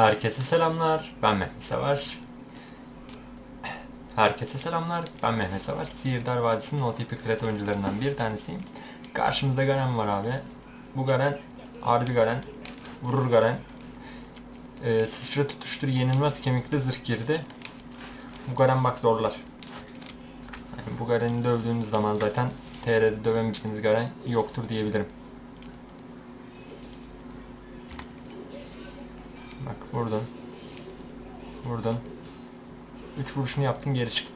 Herkese selamlar. Ben Mehmet Savaş. Herkese selamlar. Ben Mehmet Savaş. Sihirdar Vadisi'nin OTP klet oyuncularından bir tanesiyim. Karşımızda Garen var abi. Bu Garen harbi Garen. Vurur Garen. Ee, sıçra tutuştur yenilmez kemikli zırh girdi. Bu Garen bak zorlar. Yani bu Garen'i dövdüğünüz zaman zaten TR'de dövemeyeceğiniz Garen yoktur diyebilirim. Vurdun. Vurdun. 3 vuruşunu yaptın geri çık.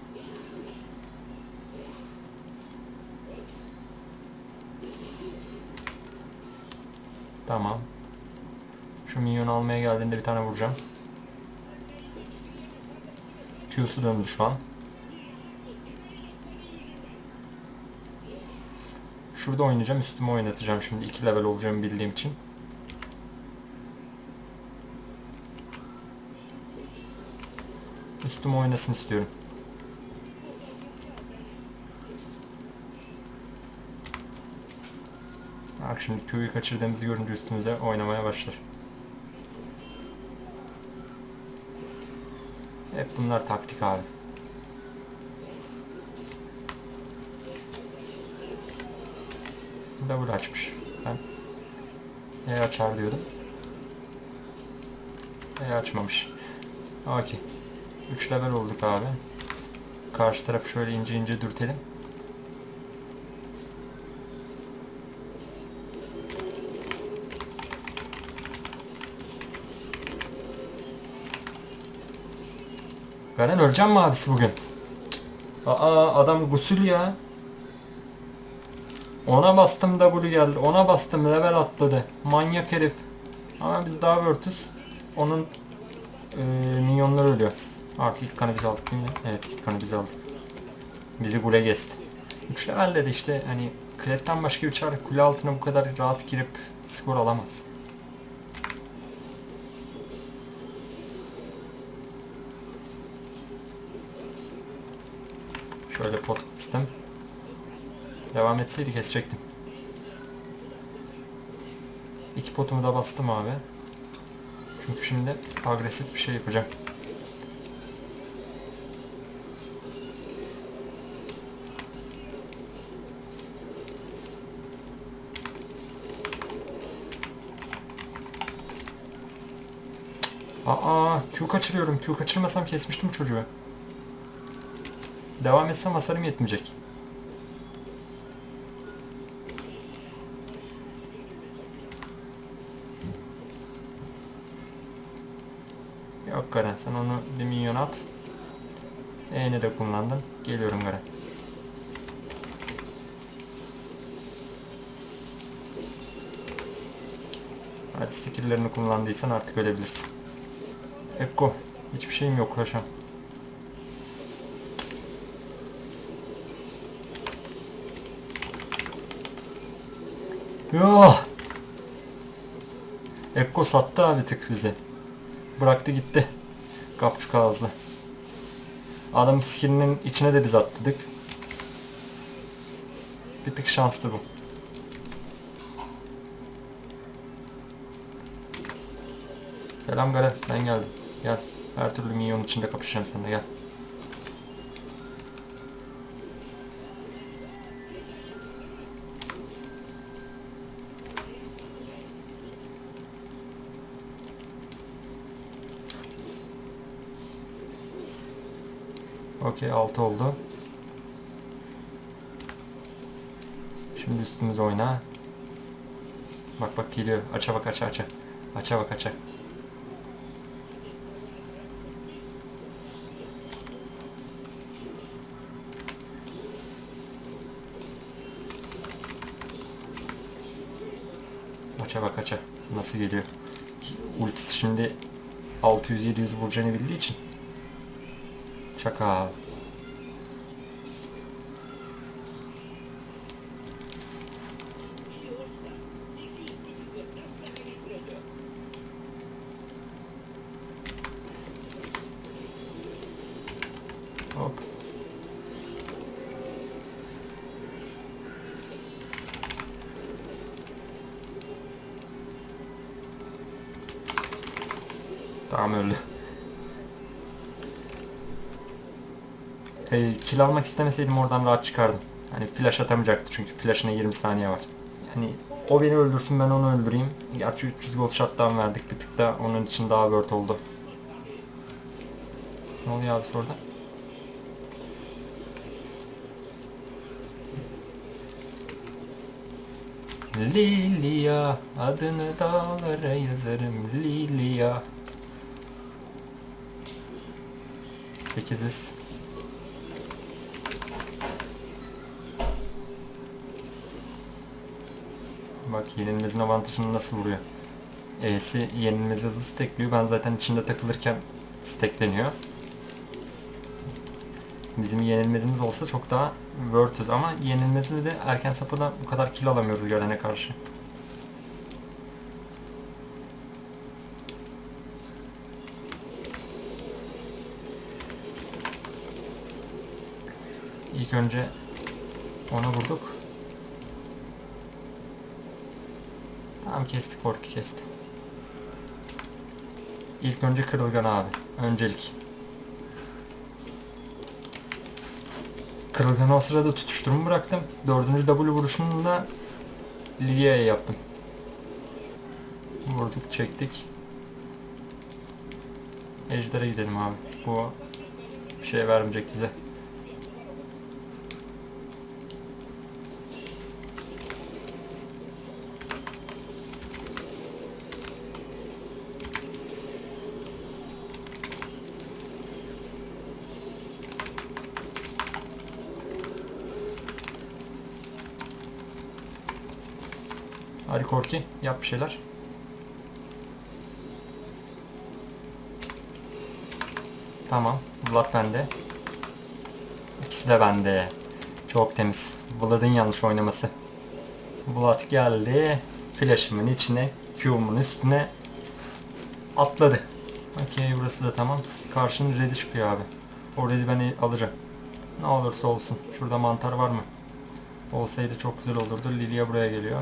Tamam. Şu minyonu almaya geldiğinde bir tane vuracağım. Q'su döndü şu an. Şurada oynayacağım, üstüme oynatacağım şimdi. 2 level olacağımı bildiğim için. Üstüme oynasın istiyorum. Bak şimdi Q'yu kaçırdığımızı görünce üstümüze oynamaya başlar. Hep bunlar taktik abi. Double açmış. Ben E açar diyordum. E açmamış. Okey. 3 level olduk abi. Karşı tarafı şöyle ince ince dürtelim. Garen öleceğim mi abisi bugün? Aa adam gusül ya. Ona bastım W geldi. Ona bastım level atladı. Manyak herif. Ama biz daha vörtüz. Onun e, minyonları ölüyor. Artık ilk kanı biz aldık değil mi? Evet ilk kanı biz aldık. Bizi gule geçti. 3 levelde de işte hani Kletten başka bir çare kule altına bu kadar rahat girip skor alamaz. Şöyle pot kıstım. Devam etseydi kesecektim. İki potumu da bastım abi. Çünkü şimdi agresif bir şey yapacağım. Aa, Q kaçırıyorum. Q kaçırmasam kesmiştim çocuğu. Devam etsem hasarım yetmeyecek. Yok Garen sen onu bir minyon at. E'ni de kullandın. Geliyorum Garen. Hadi skill'lerini kullandıysan artık ölebilirsin. Ekko. Hiçbir şeyim yok paşam. Yo. Ekko sattı abi tık bize. Bıraktı gitti. Kapçuk ağızlı. Adam skillinin içine de biz atladık. Bir tık şanslı bu. Selam Garen, ben geldim. Gel. Her türlü minyon içinde kapışacağım seninle gel. Okey 6 oldu. Şimdi üstümüze oyna. Bak bak geliyor. Aça bak aça aça. Aça bak aça. Aça bak. Nasıl geliyor. Ultisi şimdi 600-700 vuracağını bildiği için. Çakal. Tamam öldü. E, kill almak istemeseydim oradan rahat çıkardım. Hani flash atamayacaktı çünkü flash'ına 20 saniye var. Yani o beni öldürsün ben onu öldüreyim. Gerçi 300 gold shot'tan verdik bir tık da onun için daha worth oldu. Ne oluyor abi orada? Lilia adını dağlara yazarım Lilia 8'iz Bak yenilmezin avantajını nasıl vuruyor. E'si yenilmez hızlı stekliyor. Ben zaten içinde takılırken stekleniyor. Bizim yenilmezimiz olsa çok daha worth'üz ama yenilmezle de erken safhada bu kadar kill alamıyoruz Garen'e karşı. İlk önce ona vurduk. Tamam kestik Fork'u kesti. İlk önce kırılgan abi. Öncelik. Kırılganı o sırada tutuşturumu bıraktım. Dördüncü W vuruşunu da yaptım. Vurduk çektik. Ejder'e gidelim abi. Bu bir şey vermeyecek bize. Hadi Korki yap bir şeyler. Tamam. Vlad bende. İkisi de bende. Çok temiz. Vlad'ın yanlış oynaması. Vlad geldi. Flash'ımın içine, Q'mun üstüne atladı. Okey burası da tamam. Karşının red'i çıkıyor abi. O red'i ben alacağım. Ne olursa olsun. Şurada mantar var mı? Olsaydı çok güzel olurdu. Lilia buraya geliyor.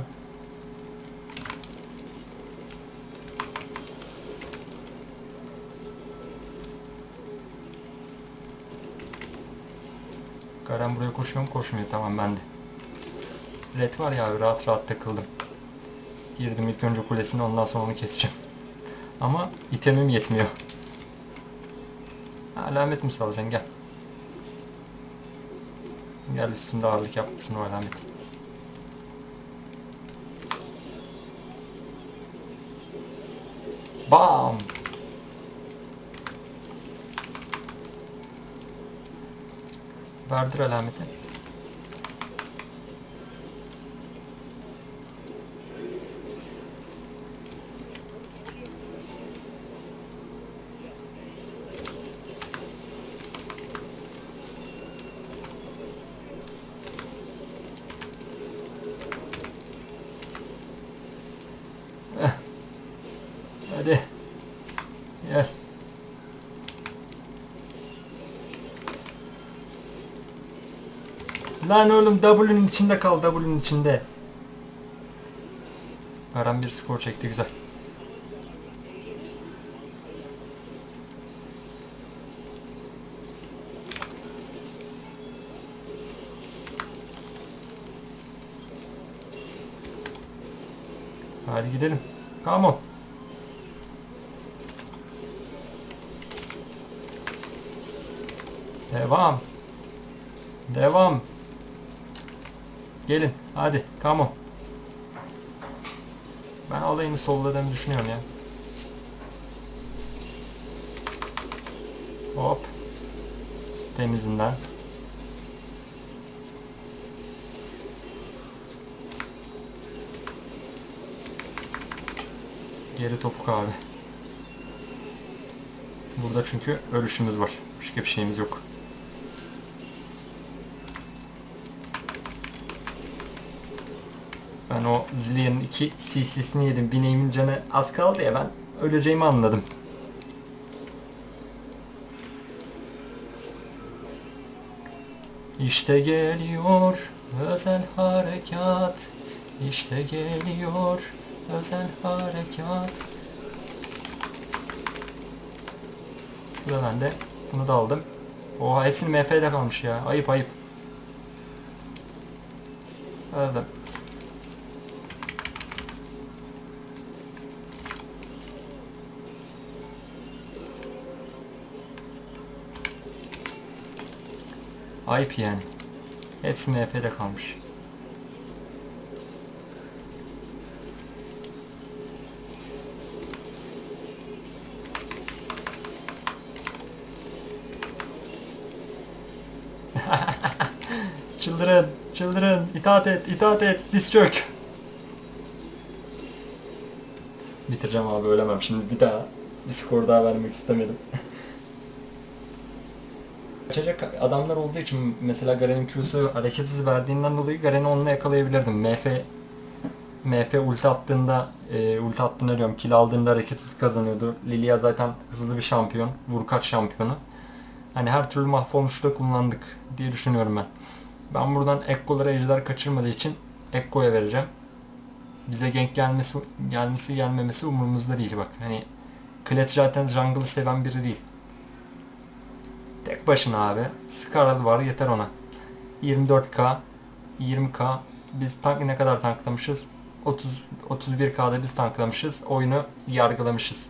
Garen buraya koşuyor mu? Koşmuyor. Tamam bende. Red var ya rahat rahat takıldım. Girdim ilk önce kulesine ondan sonra onu keseceğim. Ama itemim yetmiyor. Alamet mi salacaksın? Gel. Gel üstünde ağırlık yapmasın o alamet. Verdir alameti. Eh. Hadi. Gel. Lan oğlum W'nin içinde kal W'nin içinde. Aram bir skor çekti güzel. Hadi gidelim. Come on. Devam. Devam. Gelin hadi come on. Ben alayını solladığımı düşünüyorum ya. Hop. Temizinden. Geri topuk abi. Burada çünkü ölüşümüz var. Başka bir şeyimiz yok. Ben o Zillion'ın iki CC'sini yedim. Bineğimin canı az kaldı ya ben öleceğimi anladım. İşte geliyor özel harekat. İşte geliyor özel harekat. Bu da bende. Bunu da aldım. Oha hepsini MF'de kalmış ya. Ayıp ayıp. Aldım. Ayıp yani. Hepsi MF'de kalmış. çıldırın, çıldırın, itaat et, itaat et, diz çök. Bitireceğim abi ölemem şimdi bir daha. Bir skor daha vermek istemedim. Kaçacak adamlar olduğu için mesela Garen'in Q'su hareketsiz verdiğinden dolayı Garen'i onunla yakalayabilirdim. MF MF ulti attığında e, ulti attığında diyorum kill aldığında hareketsiz kazanıyordu. Lilia zaten hızlı bir şampiyon. Vurkaç şampiyonu. Hani her türlü mahvolmuşu da kullandık diye düşünüyorum ben. Ben buradan Ekko'lara ejder kaçırmadığı için Ekko'ya vereceğim. Bize gank gelmesi gelmesi gelmemesi umurumuzda değil bak. Hani Klett zaten jungle'ı seven biri değil. Tek başına abi. Scarlet var yeter ona. 24k, 20k. Biz tank ne kadar tanklamışız? 30 31k'da biz tanklamışız. Oyunu yargılamışız.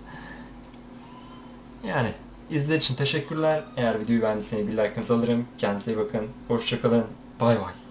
Yani izlediğiniz için teşekkürler. Eğer videoyu beğendiyseniz bir like'ınızı alırım. Kendinize iyi bakın. Hoşçakalın. Bay bay.